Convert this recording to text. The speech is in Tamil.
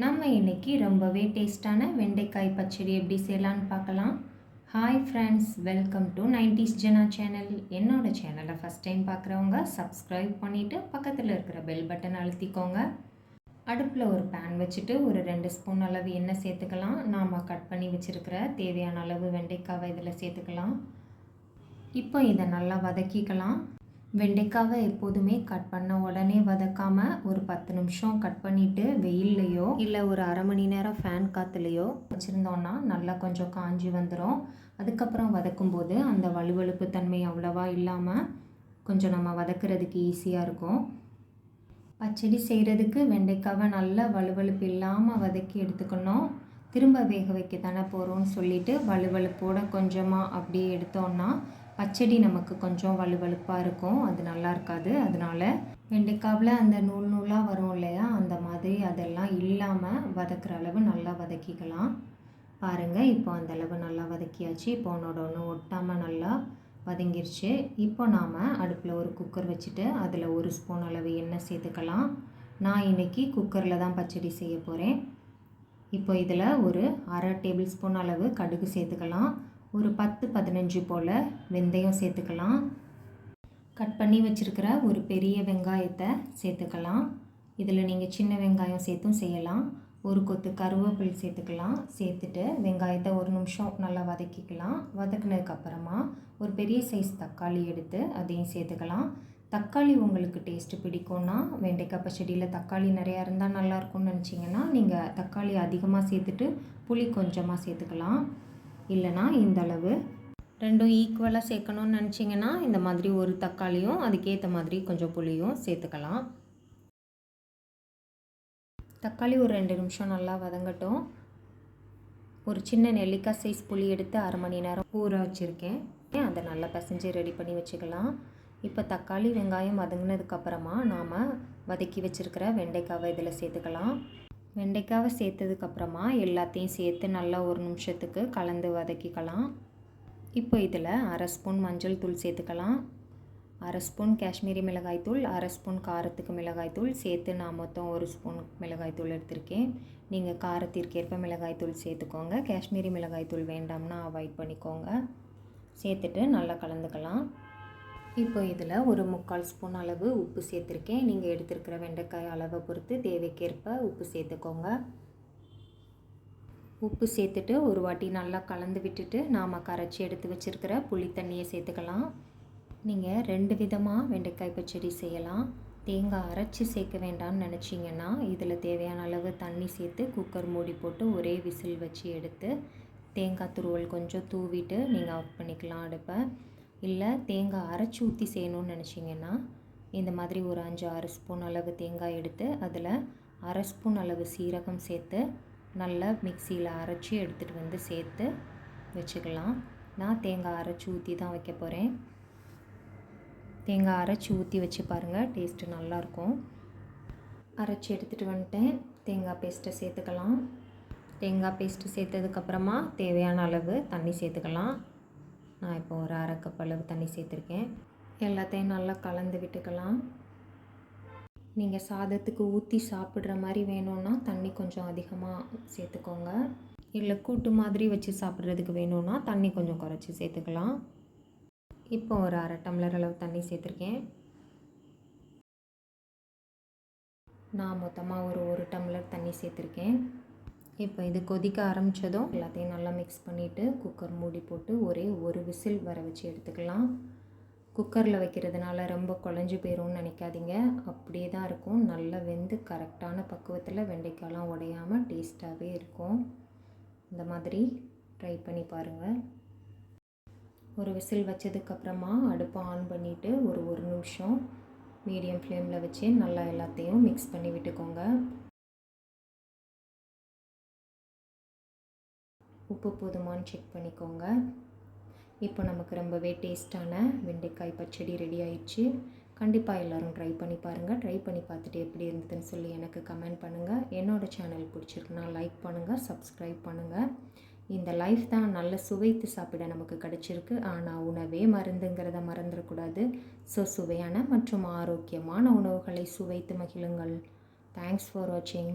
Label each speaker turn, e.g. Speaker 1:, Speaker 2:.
Speaker 1: நம்ம இன்றைக்கி ரொம்பவே டேஸ்டான வெண்டைக்காய் பச்சடி எப்படி செய்யலான்னு பார்க்கலாம். Hi friends welcome to nineties Jena channel என்னோடய சேனலை ஃபஸ்ட் டைம் பார்க்குறவங்க சப்ஸ்கிரைப் பண்ணிவிட்டு பக்கத்தில் இருக்கிற பெல் பட்டன் அழுத்திக்கோங்க. அடுப்பில் ஒரு பேன் வச்சுட்டு ஒரு ரெண்டு ஸ்பூன் அளவு எண்ணெய் சேர்த்துக்கலாம். நாம் கட் பண்ணி வச்சுருக்கிற தேவையான அளவு வெண்டைக்காவை இதில் சேர்த்துக்கலாம். இப்போ இதை நல்லா வதக்கிக்கலாம். வெண்டைக்காவை எப்போதுமே கட் பண்ண உடனே வதக்காமல் ஒரு பத்து நிமிஷம் கட் பண்ணிவிட்டு வெயில்லையோ இல்லை ஒரு அரை மணி நேரம் ஃபேன் காற்றுலையோ வச்சுருந்தோன்னா நல்லா கொஞ்சம் காஞ்சி வந்துடும் அதுக்கப்புறம் வதக்கும்போது அந்த வலுவழுப்பு தன்மை அவ்வளோவா இல்லாமல் கொஞ்சம் நம்ம வதக்கிறதுக்கு ஈஸியாக இருக்கும். பச்சடி செய்கிறதுக்கு வெண்டைக்காவை நல்லா வலுவழுப்பு இல்லாமல் வதக்கி எடுத்துக்கணும். திரும்ப வேக வைக்க தானே போகிறோம்னு சொல்லிவிட்டு வலுவழுப்போடு கொஞ்சமாக அப்படியே எடுத்தோன்னா பச்சடி நமக்கு கொஞ்சம் வலுவழுப்பாக இருக்கும். அது நல்லா இருக்காது. அதனால் வெண்டைக்காவில் அந்த நூல் நூலாக வரும் இல்லையா? அந்த மாதிரி அதெல்லாம் இல்லாமல் வதக்கிற அளவு நல்லா வதக்கிக்கலாம். பாருங்கள் இப்போ அந்த அளவு நல்லா வதக்கியாச்சு. இப்போ ஒன்றோட ஒன்று ஒட்டாமல் நல்லா வதங்கிருச்சு. இப்போ நாம் அடுப்பில் ஒரு குக்கர் வச்சுட்டு அதில் ஒரு ஸ்பூன் அளவு எண்ணெய் சேர்த்துக்கலாம். நான் இன்றைக்கி குக்கரில் தான் பச்சடி செய்ய போகிறேன் இப்போ இதில் ஒரு அரை டேபிள் ஸ்பூன் அளவு கடுகு சேர்த்துக்கலாம். ஒரு பத்து பதினஞ்சு போல் வெந்தயம் சேர்த்துக்கலாம். கட் பண்ணி வச்சுருக்கிற ஒரு பெரிய வெங்காயத்தை சேர்த்துக்கலாம். இதில் நீங்கள் சின்ன வெங்காயம் சேர்த்தும் செய்யலாம். ஒரு கொத்து கருவேப்பில் சேர்த்துக்கலாம். சேர்த்துட்டு வெங்காயத்தை ஒரு நிமிஷம் நல்லா வதக்கிக்கலாம். வதக்குனதுக்கப்புறமா ஒரு பெரிய சைஸ் தக்காளி எடுத்து அதையும் சேர்த்துக்கலாம். தக்காளி உங்களுக்கு டேஸ்ட்டு பிடிக்கும்னா வெண்டைக்காய் பச்சடியில் தக்காளி நிறையா இருந்தால் நல்லாயிருக்கும்னு நினச்சிங்கன்னா நீங்கள் தக்காளி அதிகமாக சேர்த்துட்டு புளி கொஞ்சமாக சேர்த்துக்கலாம். இல்லைனா இந்த அளவு. ரெண்டும் ஈக்குவலாக சேர்க்கணுன்னு நினச்சிங்கன்னா இந்த மாதிரி ஒரு தக்காளியும் அதுக்கேற்ற மாதிரி கொஞ்சம் புளியும் சேர்த்துக்கலாம். தக்காளி ஒரு ரெண்டு நிமிஷம் நல்லா வதங்கட்டும். ஒரு சின்ன நெல்லிக்காய் சைஸ் புளி எடுத்து அரை மணி நேரம் ஊற வச்சுருக்கேன். அதை நல்லா பிசைஞ்சு ரெடி பண்ணி வச்சுக்கலாம். இப்போ தக்காளி வெங்காயம் வதங்கினதுக்கப்புறமா நாம் வதக்கி வச்சுருக்கிற வெண்டைக்காவை இதில் சேர்த்துக்கலாம். வெண்டைக்காவை சேர்த்ததுக்கப்புறமா எல்லாத்தையும் சேர்த்து நல்லா ஒரு நிமிஷத்துக்கு கலந்து வதக்கிக்கலாம். இப்போ இதில் அரை ஸ்பூன் மஞ்சள் தூள் சேர்த்துக்கலாம். அரை ஸ்பூன் காஷ்மீரி மிளகாய் தூள் அரை ஸ்பூன் காரத்துக்கு மிளகாய்த்தூள் சேர்த்து நான் மொத்தம் ஒரு ஸ்பூன் மிளகாய்த்தூள் எடுத்திருக்கேன். நீங்கள் காரத்திற்கேற்ப மிளகாய் தூள் சேர்த்துக்கோங்க. காஷ்மீரி மிளகாய்த்தூள் வேண்டாம்னா அவாய்ட் பண்ணிக்கோங்க. சேர்த்துட்டு நல்லா கலந்துக்கலாம். இப்போ இதில் ஒரு முக்கால் ஸ்பூன் அளவு உப்பு சேர்த்துருக்கேன். நீங்கள் எடுத்துருக்கிற வெண்டைக்காய் அளவை பொறுத்து தேவைக்கேற்ப உப்பு சேர்த்துக்கோங்க. உப்பு சேர்த்துட்டு ஒரு வாட்டி நல்லா கலந்து விட்டுட்டு நாம் கரைச்சி எடுத்து வச்சுருக்கிற புளி தண்ணியை சேர்த்துக்கலாம். நீங்கள் ரெண்டு விதமாக வெண்டைக்காய் பச்சடி செய்யலாம். தேங்காய் அரைச்சி சேர்க்க வேண்டாம்னு நினச்சிங்கன்னா இதில் தேவையான அளவு தண்ணி சேர்த்து குக்கர் மூடி போட்டு ஒரே விசில் வச்சு எடுத்து தேங்காய் துருவல் கொஞ்சம் தூவிட்டு நீங்கள் ஆஃப் பண்ணிக்கலாம் அடுப்பை. இல்லை தேங்காய் அரைச்சி ஊற்றி செய்யணும்னு நினச்சிங்கன்னா இந்த மாதிரி ஒரு அஞ்சு ஆறு ஸ்பூன் அளவு தேங்காய் எடுத்து அதில் அரை ஸ்பூன் அளவு சீரகம் சேர்த்து நல்லா மிக்சியில் அரைச்சி எடுத்துகிட்டு வந்து சேர்த்து வச்சுக்கலாம். நான் தேங்காய் அரைச்சி ஊற்றி தான் வைக்க போகிறேன் தேங்காய் அரைச்சி ஊற்றி வச்சு பாருங்கள் டேஸ்ட்டு நல்லாயிருக்கும். அரைச்சி எடுத்துகிட்டு வந்துட்டேன். தேங்காய் பேஸ்ட்டை சேர்த்துக்கலாம். தேங்காய் பேஸ்ட்டு சேர்த்ததுக்கப்புறமா தேவையான அளவு தண்ணி சேர்த்துக்கலாம். நான் இப்போ ஒரு அரை கப் அளவு தண்ணி சேர்த்துருக்கேன். எல்லாத்தையும் நல்லா கலந்து விட்டுக்கலாம். நீங்கள் சாதத்துக்கு ஊற்றி சாப்பிட்ற மாதிரி வேணும்னா தண்ணி கொஞ்சம் அதிகமாக சேர்த்துக்கோங்க. இல்லை கூட்டு மாதிரி வச்சு சாப்பிட்றதுக்கு வேணும்னா தண்ணி கொஞ்சம் குறைச்சி சேர்த்துக்கலாம். இப்போ ஒரு அரை டம்ளர் அளவு தண்ணி சேர்த்துருக்கேன். நான் மொத்தமாக ஒரு ஒரு டம்ளர் தண்ணி சேர்த்துருக்கேன். இப்போ இது கொதிக்க ஆரம்பித்ததும் எல்லாத்தையும் நல்லா மிக்ஸ் பண்ணிவிட்டு குக்கர் மூடி போட்டு ஒரே ஒரு விசில் வர வச்சு எடுத்துக்கலாம். குக்கரில் வைக்கிறதுனால ரொம்ப குழஞ்சி போயிடும்னு நினைக்காதீங்க. அப்படியே தான் இருக்கும். நல்லா வெந்து கரெக்டான பக்குவத்தில் வெண்டைக்காயெலாம் உடையாமல் டேஸ்ட்டாகவே இருக்கும். இந்த மாதிரி ட்ரை பண்ணி பாருங்கள் ஒரு விசில் வச்சதுக்கப்புறமா அடுப்பை ஆன் பண்ணிவிட்டு ஒரு ஒரு நிமிஷம் மீடியம் ஃப்ளேமில் வச்சு நல்லா எல்லாத்தையும் மிக்ஸ் பண்ணி விட்டுக்கோங்க. உப்பு போதுமான்னு செக் பண்ணிக்கோங்க. இப்போ நமக்கு ரொம்பவே டேஸ்ட்டான வெண்டைக்காய் பச்சடி ரெடி ஆயிடுச்சு. கண்டிப்பாக எல்லோரும் ட்ரை பண்ணி பாருங்கள் ட்ரை பண்ணி பார்த்துட்டு எப்படி இருந்ததுன்னு சொல்லி எனக்கு கமெண்ட் பண்ணுங்கள் என்னோடய சேனல் பிடிச்சிருக்குன்னா லைக் பண்ணுங்கள் சப்ஸ்கிரைப் பண்ணுங்கள் இந்த லைஃப் தான் நல்ல சுவைத்து சாப்பிட நமக்கு கிடச்சிருக்கு. ஆனால் உணவே மருந்துங்கிறத மறந்துடக்கூடாது. ஸோ சுவையான மற்றும் ஆரோக்கியமான உணவுகளை சுவைத்து மகிழுங்கள். தேங்க்ஸ் ஃபார் வாட்சிங்